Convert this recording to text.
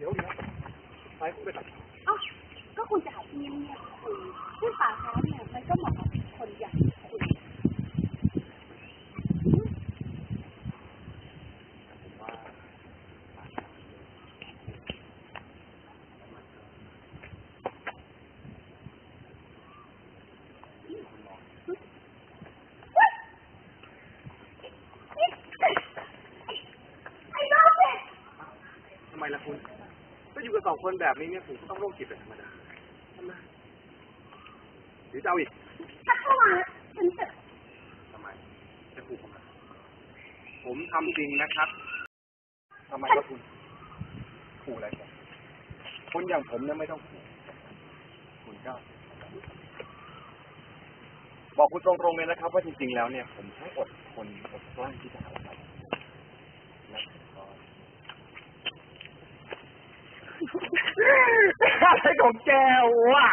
เดี๋ยวเดี๋ยวไปคุณไปตัดเอ้าก็คุณจะหาที่เงียบๆคุยซึ่งป่าช้าเนี่ยมันก็เหมาะกับคนอย่างคุณทำไมล่ะคุณ ก็อยู่กันสองคนแบบนี้เนี่ยผมก็ต้องโรคจิตเป็นธรรมดาทำไมหรือจะเอาอีกถ้าเข้ามาฉันจะทำไมจะขู่ผมเหรอผมทำจริงนะครับทำไมก็คุณขู่อะไรกันคนอย่างผมเนี่ยไม่ต้องขู่คุณก็บอกคุณตรงๆเลยนะครับ ว่าจริงๆแล้วเนี่ย ผมทั้งอดทนอดกลั้นที่จะหาอะไรและผมก็ ให้ของแกวะ